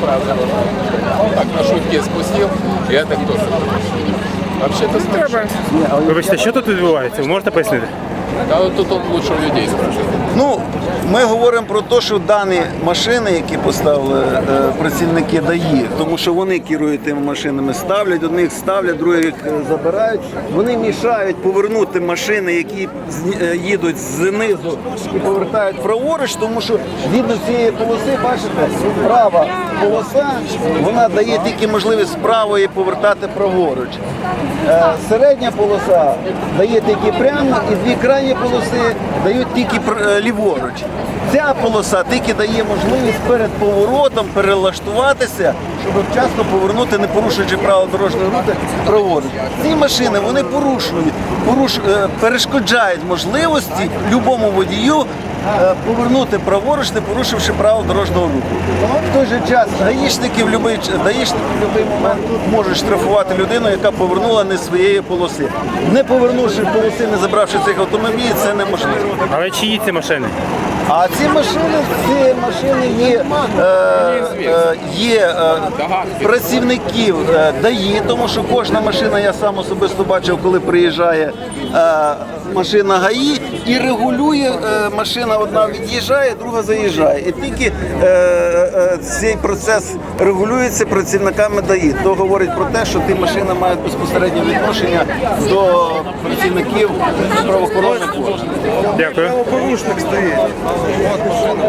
правда. Он так на шутке спустил, и это кто Вообще-то страшно. Вибачте, що тут відбувається? Ви можете пояснити? А тут лучше у людей спрашивает. Ну, ми говоримо про те, що дані машини, які поставили е, працівники ДАІ, тому що вони керують тими машинами, ставлять, одних ставлять, других е, забирають. Вони мішають повернути машини, які е, їдуть знизу і повертають праворуч, тому що згідно цієї полоси, бачите, права полоса вона дає тільки можливість правої повертати праворуч. Е, Середня полоса дає тільки прямо, і дві крайні полоси дають тільки е, ліворуч. Ця полоса тільки дає можливість перед поворотом перелаштуватися, щоб вчасно повернути, не порушуючи правила дорожнього руху, праворуч. Ці машини вони порушують, поруш, е, перешкоджають можливості любому водію повернути праворуч, не порушивши правил дорожнього руху. В той же час гаїшники в будь-який момент можуть штрафувати людину, яка повернула не своєї полоси. Не повернувши полоси, не забравши цих автомобілів, це неможливо. Але чиї ці машини? А ці машини, ці машини є, е, е, є е, працівників е, ДАІ, тому що кожна машина, я сам особисто бачив, коли приїжджає е, машина ГАІ і регулює, е, машина одна від'їжджає, друга заїжджає. І тільки е, е, цей процес регулюється працівниками ДАІ. То говорить про те, що ті машини мають безпосереднє відношення до працівників правоохоронних органів. Дякую. Порушник стоїть.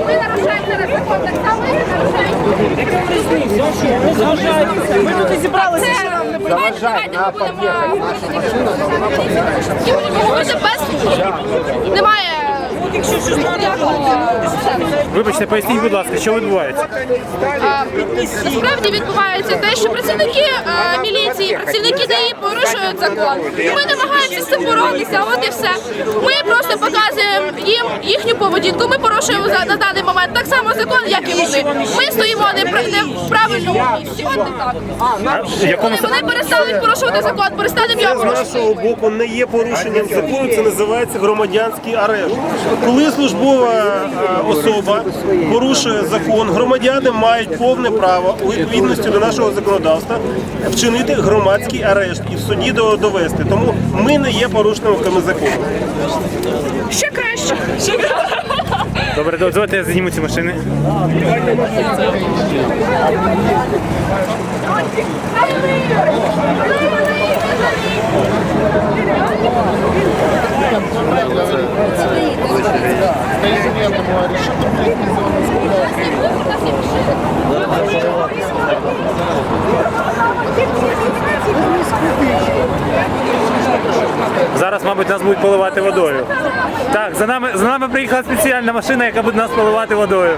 Ви нарушаєте закон так само, як ви нарушаєте. Ми тут зібралися. Давайте, давайте ми будемо і будемо говорити без немає. Вибачте, поясніть, будь ласка, що відбувається? А, Насправді відбувається те, що працівники е, міліції, працівники ДАІ порушують закон. Ми намагаємося з цим боротися, от і все. Ми просто показуємо їм їхню поведінку. Ми порушуємо за- на даний момент так само закон, як і вони. Ми стоїмо не, при- не в правильному місці. От не так. В якому Вони, вони перестануть порушувати закон, перестанемо його Це з порушувати. нашого боку не є порушенням закону, це називається громадянський арешт. Коли службова особа порушує закон, громадяни мають повне право у відповідності до нашого законодавства вчинити громадський арешт і в суді довести. Тому ми не є порушниками закону. Ще краще. Добре, дозвольте, я зніму ці машини. Зараз, мабуть, нас будуть поливати водою. Так, за нами, за нами приїхала спеціальна машина, яка буде нас поливати водою.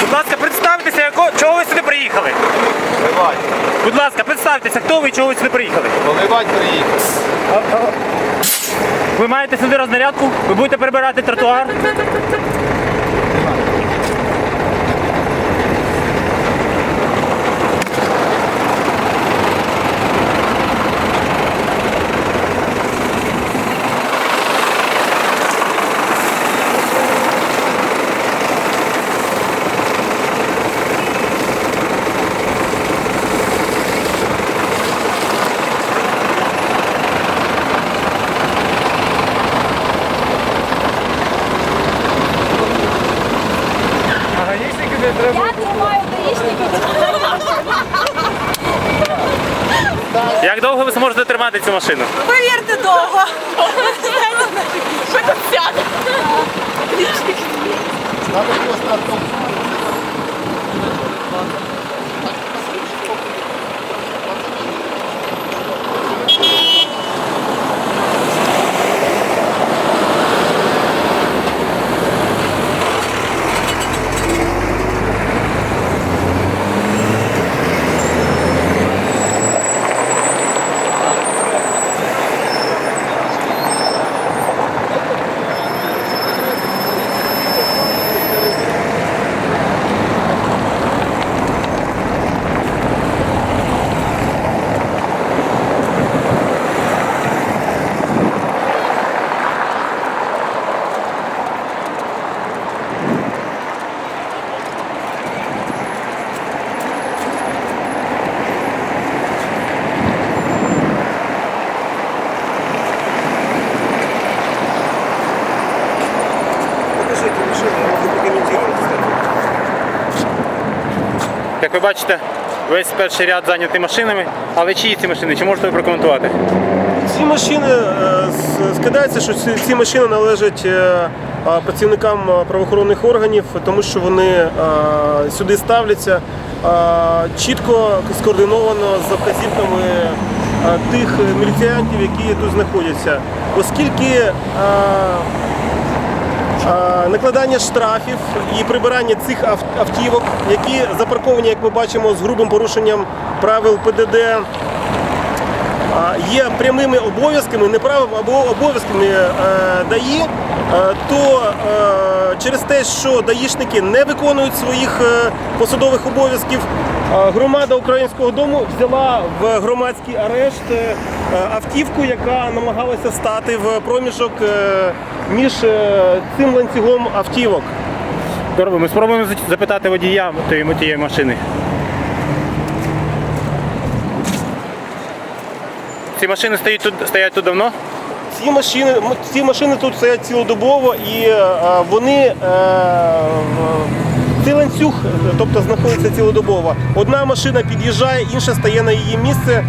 Будь ласка, представтеся, яко, чого ви сюди приїхали? Поливать. Будь ласка, представтеся, хто ви і чого ви сюди приїхали? Поливать приїхав. Ви маєте сюди рознарядку? Ви будете прибирати тротуар? Як довго ви зможете тримати цю машину? Повірте довго. Ми тут сяде? ви бачите, весь перший ряд зайнятий машинами. Але чиї ці машини? Чи можете ви прокоментувати? Ці машини е, скидається, що ці, машини належать е, працівникам правоохоронних органів, тому що вони е, сюди ставляться чітко скоординовано за вказівками тих міліціянтів, які тут знаходяться. Оскільки накладання штрафів і прибирання цих автівок, які запарковані, як ми бачимо, з грубим порушенням правил ПДД є прямими обов'язками, неправом або обов'язками е, ДАІ, е, то е, через те, що даїшники не виконують своїх посадових обов'язків, громада українського дому взяла в громадський арешт автівку, яка намагалася стати в проміжок між цим ланцюгом автівок. Ми спробуємо запитати водія тієї машини. Ці машини стоять тут, стоять тут давно? Ці машини, ці машини тут стоять цілодобово і е, вони е, цей ланцюг, е, тобто знаходиться цілодобово. Одна машина під'їжджає, інша стає на її місце.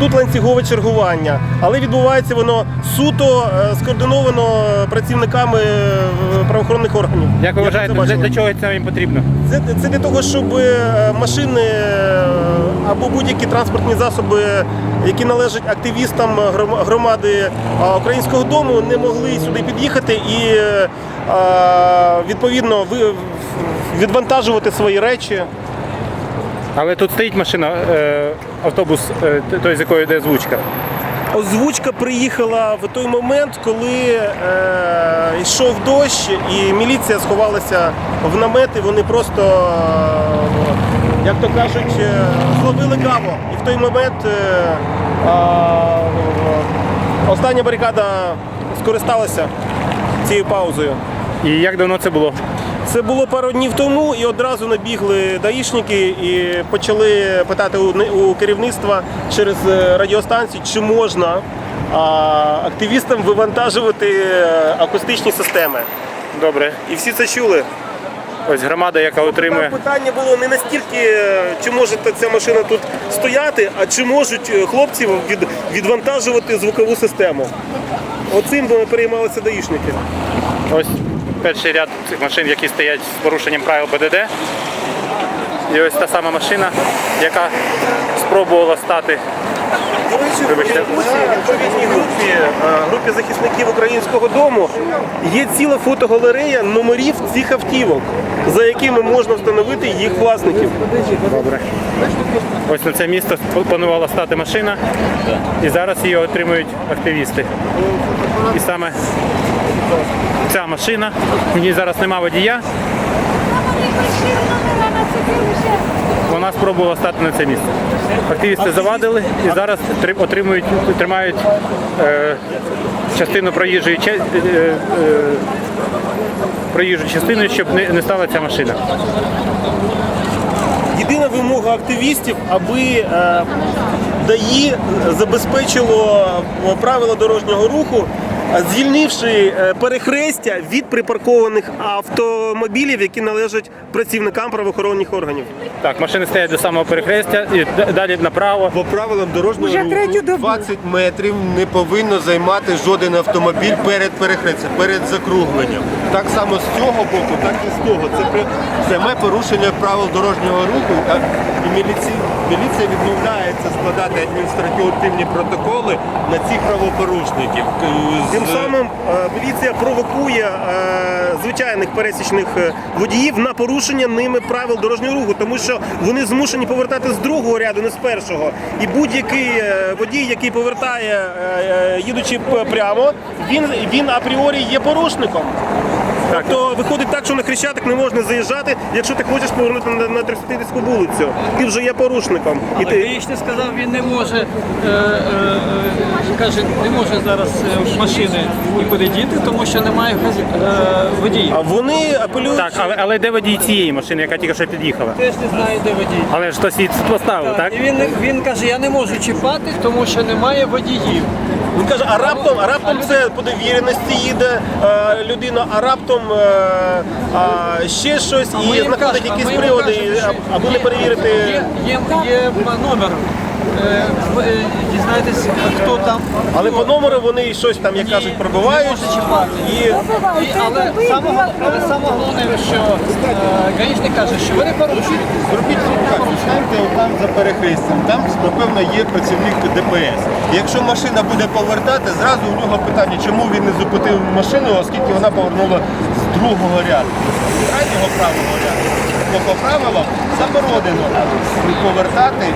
Тут ланцюгове чергування, але відбувається воно суто е, скоординовано працівниками е, правоохоронних органів. Як ви вважаєте, для, для чого це їм потрібно? Це, це для того, щоб е, машини е, або будь-які транспортні засоби, які належать активістам громади українського дому, не могли сюди під'їхати і відповідно відвантажувати свої речі. Але тут стоїть машина, автобус, той, з якої йде озвучка. Озвучка приїхала в той момент, коли е, йшов дощ, і міліція сховалася в намети. Вони просто, е, як то кажуть, е, зловили каву. І в той момент е, е, остання барикада скористалася цією паузою. І як давно це було? Це було пару днів тому, і одразу набігли даїшники і почали питати у, керівництва через е, радіостанцію, чи можна активістам вивантажувати е, акустичні системи. Добре. І всі це чули. Ось громада, яка отримує. Питання було не настільки, е, чи може ця машина тут стояти, а чи можуть хлопці від, відвантажувати звукову систему. Оцим переймалися даїшники. Ось перший ряд цих машин, які стоять з порушенням правил ПДД. І ось та сама машина, яка спробувала стати. Вибачте. відповідній групі, е, групі захисників українського дому є ціла фотогалерея номерів цих автівок, за якими можна встановити їх власників. Добре. Ось на це місто планувала стати машина, і зараз її отримують активісти. І саме ця машина, ній зараз нема водія, вона спробувала стати на це місце. Активісти завадили і зараз три- отримують, тримають е, частину проїжджої е, е, проїжджу частину, щоб не, не стала ця машина. Єдина вимога активістів, аби е, ДАІ забезпечило е, правила дорожнього руху, звільнивши е, перехрестя від припаркованих автомобілів, які належать працівникам правоохоронних органів. Так, машини стоять до самого перехрестя і далі направо. По правилам дорожнього Уже руху 20 метрів не повинно займати жоден автомобіль перед перехрестям, перед закругленням. Так само з цього боку, так і з того. Це при- пряме порушення правил дорожнього руху. І міліція, міліція відмовляється складати адміністративні протоколи на цих правопорушників. Тим самим е, міліція провокує е, звичайних пересічних е, водіїв на порушення ними правил дорожнього руху, тому що вони змушені повертати з другого ряду, не з першого. І будь-який водій, який повертає, їдучи прямо, він, він апріорі є порушником. Тобто виходить так, що на Хрещатик не можна заїжджати, якщо ти хочеш повернути на, на 330 вулицю. Ти вже є порушником. І Але ти, Гаїчник сказав, він не може, е, е, е, каже, не може зараз е, машини нікуди діти, тому що немає газі- е, водіїв. а вони апелюють. Так, але, але де водій цієї машини, яка тільки що під'їхала? Теж не знає, де водій. Але ж хтось її поставив, так? І він, він каже, я не можу чіпати, тому що немає водіїв. Він каже, а раптом, а раптом це по довіреності їде а, людина, а раптом е, а, ще щось і знаходить якісь приводи, аби не перевірити. Є, є, є номер. Е, ви, е, хто там. Але по номеру вони щось там, як кажуть, пробивають. І І, але саме головне, що е, гаїшник каже, що ви не порушуєте. Зробіть так, станьте там за перехрестям, там, напевно, є працівник ДПС. Якщо машина буде повертати, зразу у нього питання, чому він не зупинив машину, оскільки вона повернула з другого ряду, з крайнього правого ряду. Бо по правилам заборонено повертати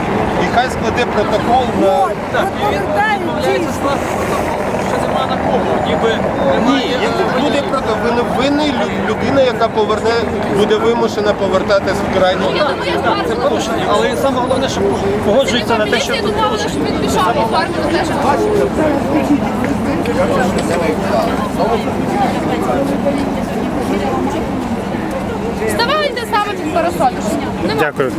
і хай складе протокол на Так, і він відмовляється скласти протокол, що на кого, ніби немає. Як е, буде проти вин- винний лю- людина, яка поверне, буде вимушена повертати з крайнього. Я думаю, я Так, це порушення, але саме головне, що погоджується на те, що Міліція домовилася, щоб він пішов і фарбу на те, що під. Нема. Дякую.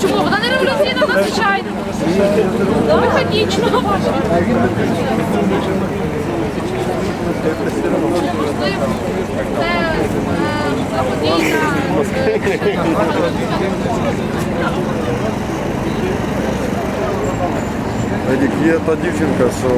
Чому? Вона не революційна, вона звичайна. Механічно. Можливо, це е, благодійна. е, Едік, є та дівчинка, що